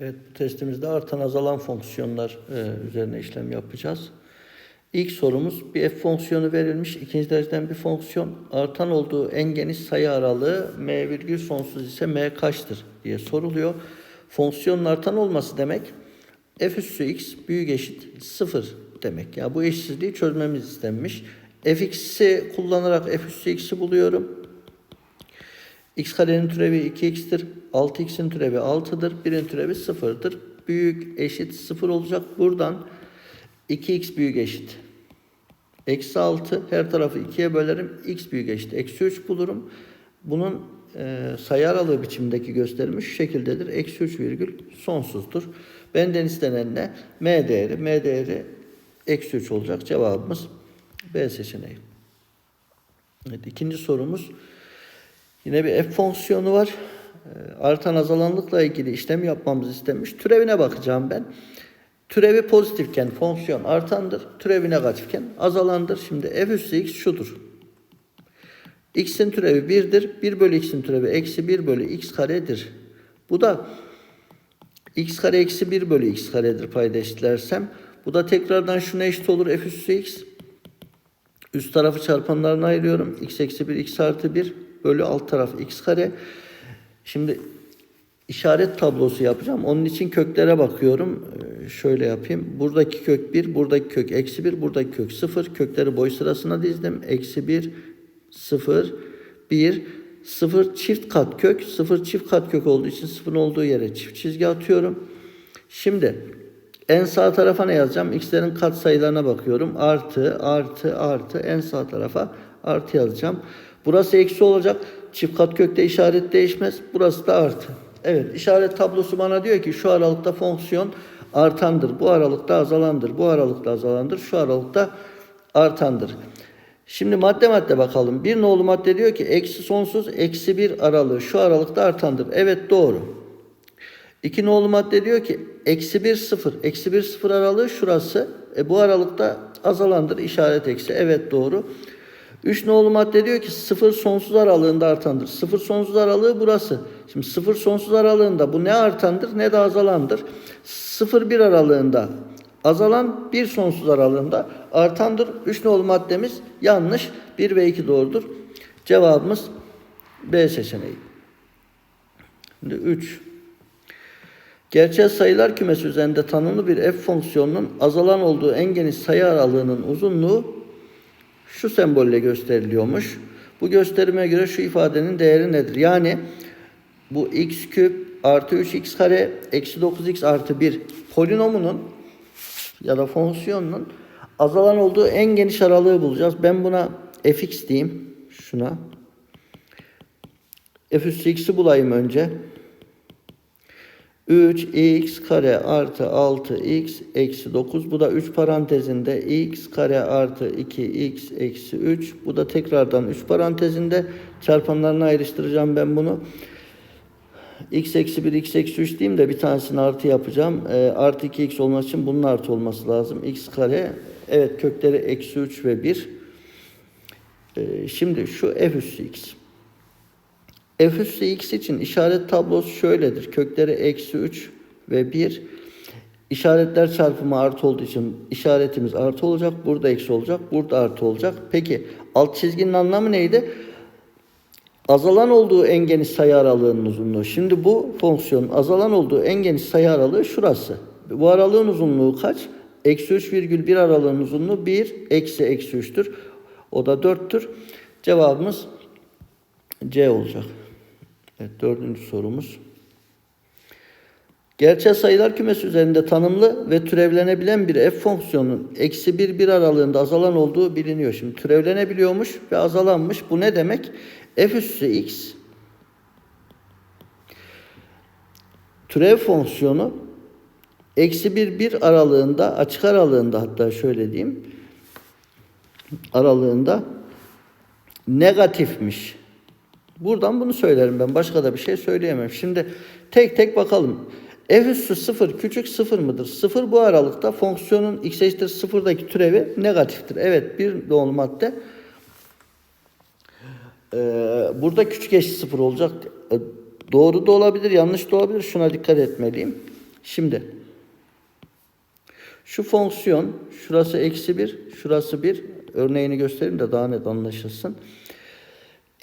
Evet, bu testimizde artan azalan fonksiyonlar e, üzerine işlem yapacağız. İlk sorumuz bir f fonksiyonu verilmiş. ikinci dereceden bir fonksiyon. Artan olduğu en geniş sayı aralığı m virgül sonsuz ise m kaçtır diye soruluyor. Fonksiyonun artan olması demek f üssü x büyük eşit 0 demek. Yani bu eşitsizliği çözmemiz istenmiş. fx'i kullanarak f üssü x'i buluyorum. X karenin türevi 2x'tir. 6x'in türevi 6'dır. 1'in türevi 0'dır. Büyük eşit 0 olacak. Buradan 2x büyük eşit. Eksi 6 her tarafı 2'ye bölerim. x büyük eşit. Eksi 3 bulurum. Bunun e, sayı aralığı biçimindeki gösterimi şu şekildedir. Eksi 3 virgül sonsuzdur. Benden istenen ne? M değeri. M değeri eksi 3 olacak. Cevabımız B seçeneği. Evet, ikinci sorumuz. Yine bir f fonksiyonu var. Ee, Artan azalanlıkla ilgili işlem yapmamız istenmiş. Türevine bakacağım ben. Türevi pozitifken fonksiyon artandır. Türevi negatifken azalandır. Şimdi f üssü x şudur. x'in türevi 1'dir. 1 bölü x'in türevi eksi 1 bölü x karedir. Bu da x kare eksi 1 bölü x karedir payda eşitlersem. Bu da tekrardan şuna eşit olur f üssü x. Üst tarafı çarpanlarına ayırıyorum. x eksi 1 x artı 1 bölü alt taraf x kare. Şimdi işaret tablosu yapacağım. Onun için köklere bakıyorum. Ee, şöyle yapayım. Buradaki kök 1, buradaki kök eksi 1, buradaki kök 0. Kökleri boy sırasına dizdim. Eksi 1, 0, 1, 0 çift kat kök. 0 çift kat kök olduğu için 0'ın olduğu yere çift çizgi atıyorum. Şimdi en sağ tarafa ne yazacağım? X'lerin kat sayılarına bakıyorum. Artı, artı, artı. En sağ tarafa artı yazacağım. Burası eksi olacak. Çift kat kökte işaret değişmez. Burası da artı. Evet işaret tablosu bana diyor ki şu aralıkta fonksiyon artandır. Bu aralıkta azalandır. Bu aralıkta azalandır. Şu aralıkta artandır. Şimdi madde madde bakalım. Bir nolu madde diyor ki eksi sonsuz eksi bir aralığı şu aralıkta artandır. Evet doğru. İki nolu madde diyor ki eksi bir sıfır. Eksi bir sıfır aralığı şurası. E, bu aralıkta azalandır. işaret eksi. Evet doğru. 3 nolu madde diyor ki sıfır sonsuz aralığında artandır. Sıfır sonsuz aralığı burası. Şimdi sıfır sonsuz aralığında bu ne artandır ne de azalandır. Sıfır bir aralığında azalan bir sonsuz aralığında artandır. 3 nolu maddemiz yanlış. 1 ve 2 doğrudur. Cevabımız B seçeneği. Şimdi 3. Gerçel sayılar kümesi üzerinde tanımlı bir f fonksiyonunun azalan olduğu en geniş sayı aralığının uzunluğu şu sembolle gösteriliyormuş. Bu gösterime göre şu ifadenin değeri nedir? Yani bu x küp artı 3x kare eksi 9x artı 1 polinomunun ya da fonksiyonunun azalan olduğu en geniş aralığı bulacağız. Ben buna fx diyeyim. Şuna. f üssü x'i bulayım önce. 3x kare artı 6x eksi 9. Bu da 3 parantezinde x kare artı 2x eksi 3. Bu da tekrardan 3 parantezinde çarpanlarına ayrıştıracağım ben bunu. x eksi 1 x eksi 3 diyeyim de bir tanesini artı yapacağım. E, artı 2x olması için bunun artı olması lazım. x kare evet kökleri eksi 3 ve 1. E, şimdi şu f üssü x. F üssü x için işaret tablosu şöyledir. Kökleri eksi 3 ve 1. İşaretler çarpımı artı olduğu için işaretimiz artı olacak. Burada eksi olacak. Burada artı olacak. Peki alt çizginin anlamı neydi? Azalan olduğu en geniş sayı aralığının uzunluğu. Şimdi bu fonksiyonun azalan olduğu en geniş sayı aralığı şurası. Bu aralığın uzunluğu kaç? Eksi 3,1 aralığın uzunluğu 1 eksi eksi 3'tür. O da 4'tür. Cevabımız C olacak. Evet dördüncü sorumuz. Gerçel sayılar kümesi üzerinde tanımlı ve türevlenebilen bir f fonksiyonunun eksi 1 1 aralığında azalan olduğu biliniyor. Şimdi türevlenebiliyormuş ve azalanmış. Bu ne demek? f üssü x türev fonksiyonu eksi 1 1 aralığında açık aralığında hatta şöyle diyeyim aralığında negatifmiş. Buradan bunu söylerim ben. Başka da bir şey söyleyemem. Şimdi tek tek bakalım. F üssü 0 küçük 0 mıdır? 0 bu aralıkta fonksiyonun x eşittir 0'daki türevi negatiftir. Evet bir doğal madde. Ee, burada küçük eşit 0 olacak. Ee, doğru da olabilir, yanlış da olabilir. Şuna dikkat etmeliyim. Şimdi şu fonksiyon şurası eksi 1 şurası 1 örneğini göstereyim de daha net anlaşılsın.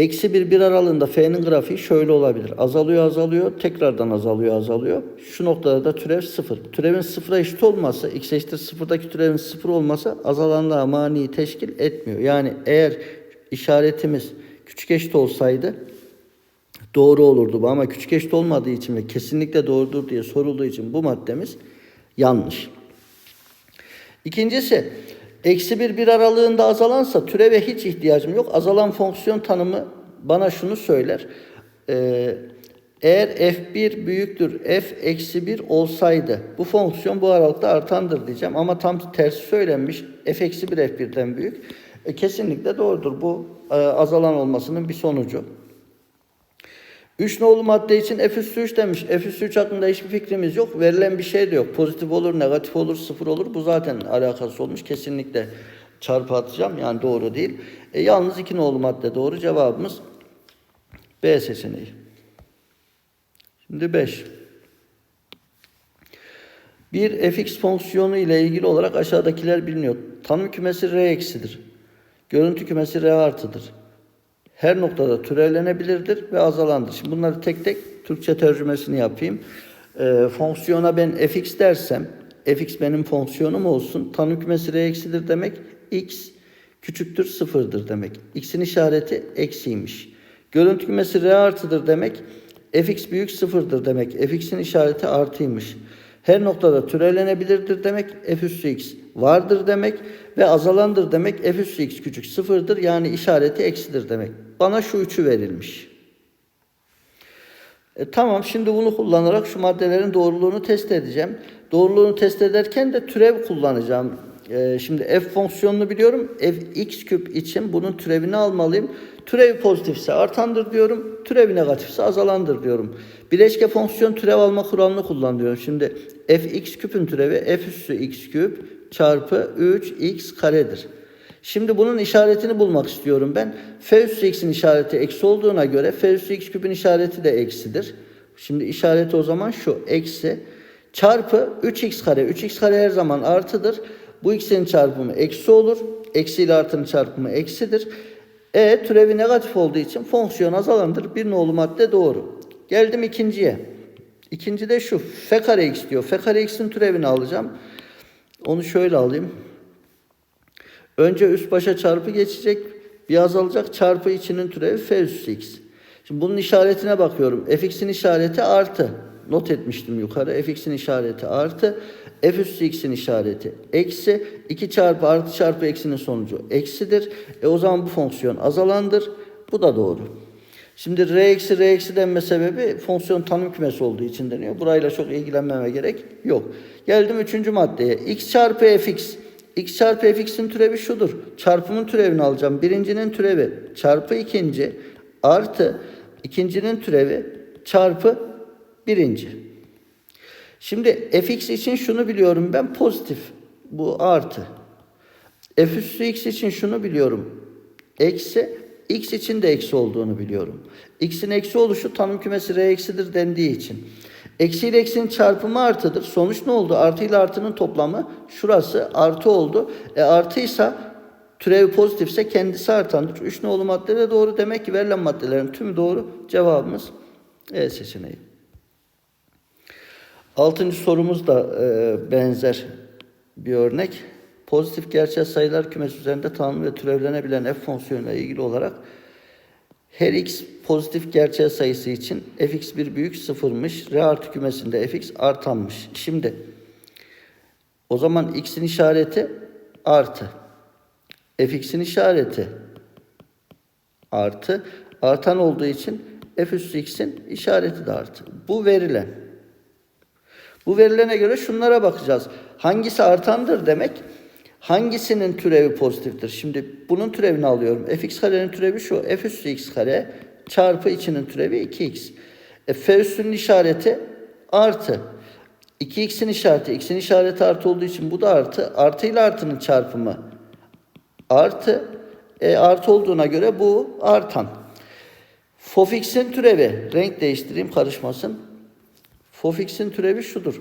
Eksi 1 1 aralığında f'nin grafiği şöyle olabilir. Azalıyor azalıyor tekrardan azalıyor azalıyor. Şu noktada da türev 0. Türevin sıfıra eşit olması x eşittir sıfırdaki türevin 0 olması azalanlığa mani teşkil etmiyor. Yani eğer işaretimiz küçük eşit olsaydı doğru olurdu bu ama küçük eşit olmadığı için ve kesinlikle doğrudur diye sorulduğu için bu maddemiz yanlış. İkincisi eksi bir bir aralığında azalansa türeve hiç ihtiyacım yok. Azalan fonksiyon tanımı bana şunu söyler. Ee, eğer f1 büyüktür f eksi 1 olsaydı bu fonksiyon bu aralıkta artandır diyeceğim. Ama tam tersi söylenmiş f eksi 1 f1'den büyük. E, kesinlikle doğrudur. Bu e, azalan olmasının bir sonucu. 3 nolu madde için f üssü 3 demiş. F üssü 3 hakkında hiçbir fikrimiz yok. Verilen bir şey de yok. Pozitif olur, negatif olur, sıfır olur. Bu zaten alakası olmuş. Kesinlikle çarpı atacağım. Yani doğru değil. E, yalnız 2 nolu madde doğru. Cevabımız B seçeneği. Şimdi 5. Bir fx fonksiyonu ile ilgili olarak aşağıdakiler biliniyor. Tanım kümesi r eksidir. Görüntü kümesi r artıdır her noktada türevlenebilirdir ve azalandır. Şimdi bunları tek tek Türkçe tercümesini yapayım. Ee, fonksiyona ben fx dersem, fx benim fonksiyonum olsun. Tanım kümesi r demek, x küçüktür sıfırdır demek. x'in işareti eksiymiş. Görüntü kümesi r artıdır demek, fx büyük sıfırdır demek. fx'in işareti artıymış. Her noktada türevlenebilirdir demek, f üssü x vardır demek ve azalandır demek, f üssü x küçük sıfırdır yani işareti eksidir demek. Bana şu üçü verilmiş. E, tamam şimdi bunu kullanarak şu maddelerin doğruluğunu test edeceğim. Doğruluğunu test ederken de türev kullanacağım. E, şimdi f fonksiyonunu biliyorum. f x küp için bunun türevini almalıyım. Türevi pozitifse artandır diyorum. Türevi negatifse azalandır diyorum. Bileşke fonksiyon türev alma kuralını kullanıyorum. Şimdi f x küpün türevi f üssü x küp çarpı 3x karedir. Şimdi bunun işaretini bulmak istiyorum ben. F üssü x'in işareti eksi olduğuna göre F üssü x küpün işareti de eksidir. Şimdi işareti o zaman şu eksi çarpı 3x kare. 3x kare her zaman artıdır. Bu x'in çarpımı eksi olur. Eksi ile artının çarpımı eksidir. E türevi negatif olduğu için fonksiyon azalandır. Bir nolu madde doğru. Geldim ikinciye. İkinci de şu. F kare x diyor. F kare x'in türevini alacağım. Onu şöyle alayım. Önce üst başa çarpı geçecek. Bir azalacak. Çarpı içinin türevi f üssü x. Şimdi bunun işaretine bakıyorum. fx'in işareti artı. Not etmiştim yukarı. fx'in işareti artı. f üssü x'in işareti eksi. 2 çarpı artı çarpı eksinin sonucu eksidir. E o zaman bu fonksiyon azalandır. Bu da doğru. Şimdi r eksi r eksi denme sebebi fonksiyon tanım kümesi olduğu için deniyor. Burayla çok ilgilenmeme gerek yok. Geldim üçüncü maddeye. x çarpı fx x çarpı fx'in türevi şudur. Çarpımın türevini alacağım. Birincinin türevi çarpı ikinci artı ikincinin türevi çarpı birinci. Şimdi fx için şunu biliyorum ben pozitif. Bu artı. f üssü x için şunu biliyorum. Eksi. X için de eksi olduğunu biliyorum. x'in eksi oluşu tanım kümesi r eksidir dendiği için. Eksi ile eksinin çarpımı artıdır. Sonuç ne oldu? Artı ile artının toplamı şurası artı oldu. E artıysa türevi pozitifse kendisi artandır. Üç nolu madde de doğru. Demek ki verilen maddelerin tümü doğru. Cevabımız E seçeneği. Altıncı sorumuz da e, benzer bir örnek. Pozitif gerçel sayılar kümesi üzerinde tanımlı ve türevlenebilen f fonksiyonuyla ilgili olarak her x pozitif gerçel sayısı için fx1 büyük sıfırmış. R artı kümesinde fx artanmış. Şimdi o zaman x'in işareti artı. fx'in işareti artı. Artan olduğu için f üssü x'in işareti de artı. Bu verilen. Bu verilene göre şunlara bakacağız. Hangisi artandır demek? Hangisinin türevi pozitiftir? Şimdi bunun türevini alıyorum. fx karenin türevi şu. f üssü x kare çarpı içinin türevi 2x. E, f üssünün işareti artı. 2x'in işareti, x'in işareti artı olduğu için bu da artı. Artı ile artının çarpımı artı. E, artı olduğuna göre bu artan. Fofx'in türevi, renk değiştireyim karışmasın. Fofx'in türevi şudur.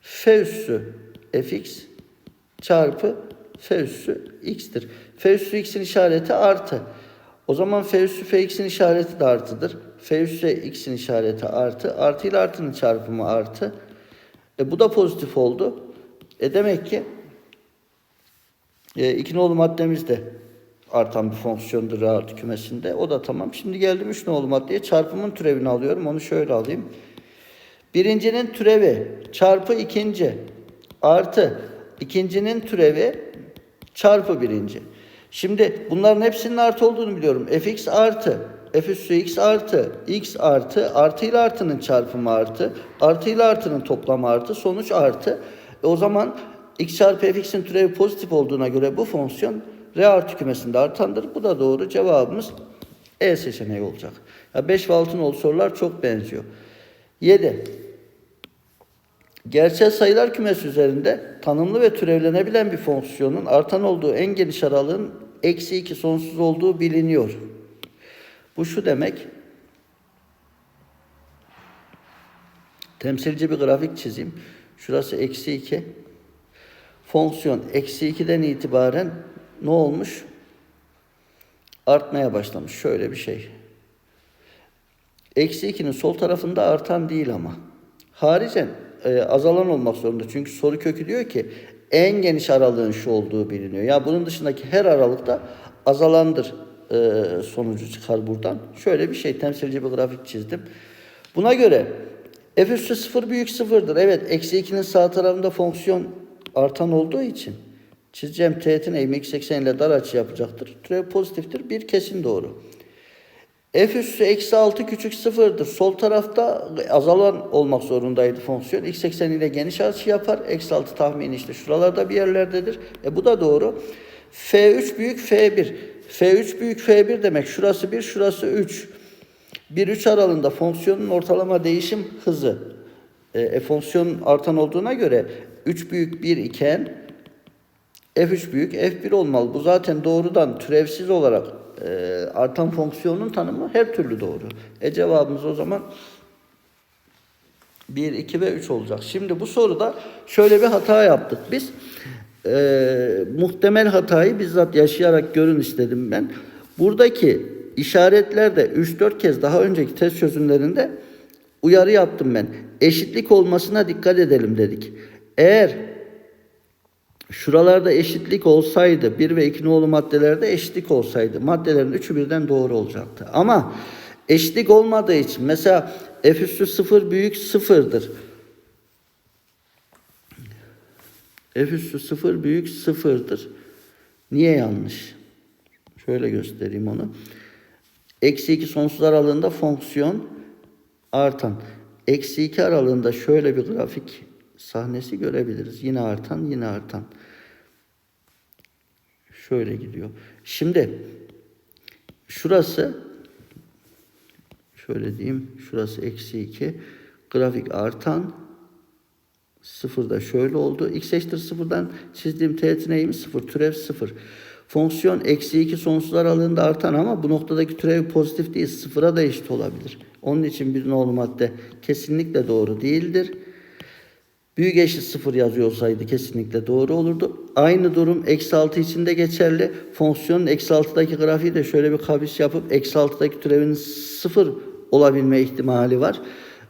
f üssü fx çarpı f üssü x'tir. f üssü x'in işareti artı. O zaman f üssü fx'in işareti de artıdır. f üssü x'in işareti artı. Artı ile artının çarpımı artı. E, bu da pozitif oldu. E demek ki e, iki nolu maddemiz de artan bir fonksiyondur R artı kümesinde. O da tamam. Şimdi geldim üç nolu maddeye. Çarpımın türevini alıyorum. Onu şöyle alayım. Birincinin türevi çarpı ikinci artı ikincinin türevi çarpı birinci. Şimdi bunların hepsinin artı olduğunu biliyorum. fx artı f üssü x artı x artı artı ile artının çarpımı artı artı ile artının toplamı artı sonuç artı. E o zaman x çarpı fx'in türevi pozitif olduğuna göre bu fonksiyon R artı kümesinde artandır. Bu da doğru. Cevabımız E seçeneği olacak. Ya 5 ve 6 nolu sorular çok benziyor. 7. Gerçel sayılar kümesi üzerinde tanımlı ve türevlenebilen bir fonksiyonun artan olduğu en geniş aralığın eksi 2 sonsuz olduğu biliniyor. Bu şu demek. Temsilci bir grafik çizeyim. Şurası eksi 2. Fonksiyon eksi 2'den itibaren ne olmuş? Artmaya başlamış. Şöyle bir şey. Eksi 2'nin sol tarafında artan değil ama. Haricen e, azalan olmak zorunda. Çünkü soru kökü diyor ki en geniş aralığın şu olduğu biliniyor. Ya bunun dışındaki her aralıkta azalandır e, sonucu çıkar buradan. Şöyle bir şey temsilci bir grafik çizdim. Buna göre f üssü 0 büyük sıfırdır. Evet eksi 2'nin sağ tarafında fonksiyon artan olduğu için çizeceğim teğetin eğimi x eksen ile dar açı yapacaktır. Türev pozitiftir. Bir kesin doğru. F üssü eksi 6 küçük sıfırdır. Sol tarafta azalan olmak zorundaydı fonksiyon. X ekseni ile geniş açı yapar. Eksi 6 tahmini işte şuralarda bir yerlerdedir. E bu da doğru. F3 büyük F1. F3 büyük F1 demek. Şurası 1, şurası 3. 1-3 aralığında fonksiyonun ortalama değişim hızı. E, e, fonksiyon artan olduğuna göre 3 büyük 1 iken F3 büyük F1 olmalı. Bu zaten doğrudan türevsiz olarak e, artan fonksiyonun tanımı her türlü doğru. E cevabımız o zaman 1, 2 ve 3 olacak. Şimdi bu soruda şöyle bir hata yaptık biz. E, muhtemel hatayı bizzat yaşayarak görün istedim ben. Buradaki işaretlerde 3-4 kez daha önceki test çözümlerinde uyarı yaptım ben. Eşitlik olmasına dikkat edelim dedik. Eğer Şuralarda eşitlik olsaydı, 1 ve 2 nolu maddelerde eşitlik olsaydı, maddelerin üçü birden doğru olacaktı. Ama eşitlik olmadığı için, mesela f üssü 0 büyük 0'dır. f üssü 0 büyük 0'dır. Niye yanlış? Şöyle göstereyim onu. Eksi 2 sonsuz aralığında fonksiyon artan. Eksi 2 aralığında şöyle bir grafik sahnesi görebiliriz. Yine artan, yine artan. Şöyle gidiyor. Şimdi şurası şöyle diyeyim. Şurası eksi 2. Grafik artan. Sıfırda şöyle oldu. X eşittir sıfırdan çizdiğim teğetin eğimi sıfır. Türev sıfır. Fonksiyon eksi 2 sonsuz aralığında artan ama bu noktadaki türev pozitif değil. Sıfıra da eşit olabilir. Onun için bir nolu madde kesinlikle doğru değildir. Büyük eşit sıfır yazıyor olsaydı kesinlikle doğru olurdu. Aynı durum eksi 6 için de geçerli. Fonksiyonun eksi 6'daki grafiği de şöyle bir kabis yapıp eksi 6'daki türevinin sıfır olabilme ihtimali var.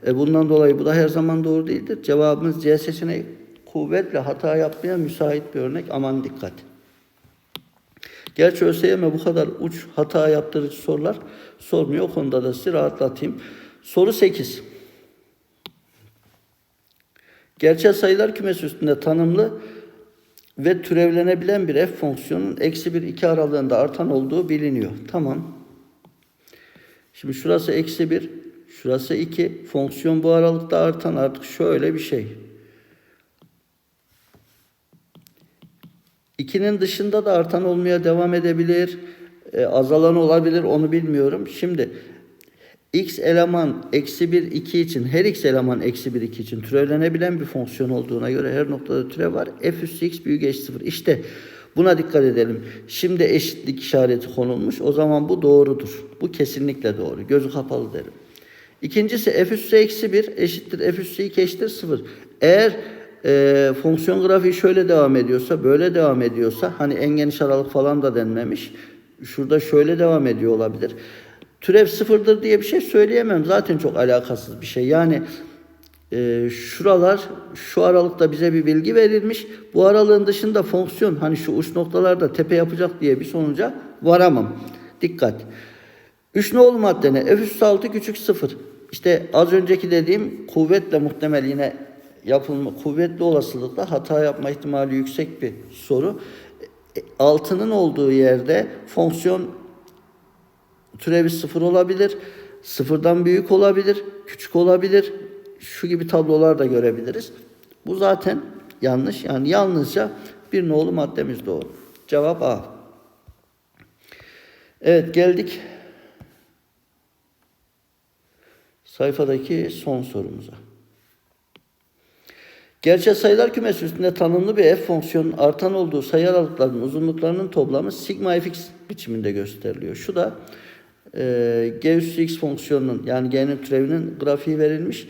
E bundan dolayı bu da her zaman doğru değildir. Cevabımız C seçeneği kuvvetle hata yapmaya müsait bir örnek. Aman dikkat. Gerçi ÖSYM bu kadar uç hata yaptırıcı sorular sormuyor. O konuda da sizi rahatlatayım. Soru 8. Gerçel sayılar kümesi üstünde tanımlı ve türevlenebilen bir f fonksiyonun eksi 1 2 aralığında artan olduğu biliniyor. Tamam. Şimdi şurası eksi 1, şurası 2. Fonksiyon bu aralıkta artan artık şöyle bir şey. 2'nin dışında da artan olmaya devam edebilir. E, azalan olabilir onu bilmiyorum. Şimdi x eleman eksi 1 2 için her x eleman eksi 1 2 için türevlenebilen bir fonksiyon olduğuna göre her noktada türev var. f üssü x büyük eşit 0. İşte buna dikkat edelim. Şimdi eşitlik işareti konulmuş. O zaman bu doğrudur. Bu kesinlikle doğru. Gözü kapalı derim. İkincisi f üssü eksi 1 eşittir f üssü 2 eşittir 0. Eğer e, fonksiyon grafiği şöyle devam ediyorsa, böyle devam ediyorsa, hani en geniş aralık falan da denmemiş. Şurada şöyle devam ediyor olabilir. Türev sıfırdır diye bir şey söyleyemem. Zaten çok alakasız bir şey. Yani e, şuralar, şu aralıkta bize bir bilgi verilmiş. Bu aralığın dışında fonksiyon, hani şu uç noktalarda tepe yapacak diye bir sonuca varamam. Dikkat. 3 nolu madde ne? F üstü 6 küçük 0. İşte az önceki dediğim kuvvetle muhtemel yine yapılma, kuvvetli olasılıkla hata yapma ihtimali yüksek bir soru. E, Altının olduğu yerde fonksiyon türevi sıfır olabilir, sıfırdan büyük olabilir, küçük olabilir. Şu gibi tablolar da görebiliriz. Bu zaten yanlış. Yani yalnızca bir nolu maddemiz doğru. Cevap A. Evet geldik sayfadaki son sorumuza. Gerçel sayılar kümesi üstünde tanımlı bir f fonksiyonun artan olduğu sayı aralıklarının uzunluklarının toplamı sigma fx biçiminde gösteriliyor. Şu da e, g üssü x fonksiyonunun yani g'nin türevinin grafiği verilmiş.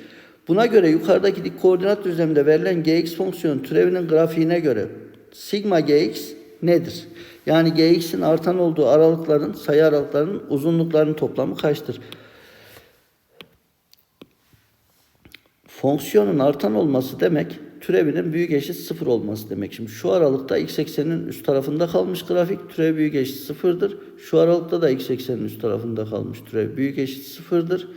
Buna göre yukarıdaki dik koordinat düzleminde verilen gx fonksiyonun türevinin grafiğine göre sigma gx nedir? Yani gx'in artan olduğu aralıkların sayı aralıklarının uzunluklarının toplamı kaçtır? Fonksiyonun artan olması demek türevinin büyük eşit sıfır olması demek. Şimdi şu aralıkta x ekseninin üst tarafında kalmış grafik türev büyük eşit sıfırdır. Şu aralıkta da x eksenin üst tarafında kalmış türev büyük eşit sıfırdır.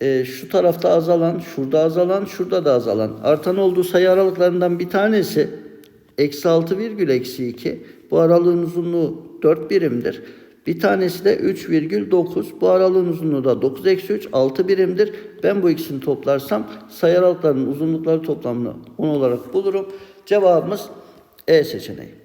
Ee, şu tarafta azalan, şurada azalan, şurada da azalan. Artan olduğu sayı aralıklarından bir tanesi eksi 6 virgül eksi 2. Bu aralığın uzunluğu 4 birimdir. Bir tanesi de 3,9. Bu aralığın uzunluğu da 9 eksi 3 6 birimdir. Ben bu ikisini toplarsam sayı aralıklarının uzunlukları toplamını 10 olarak bulurum. Cevabımız E seçeneği.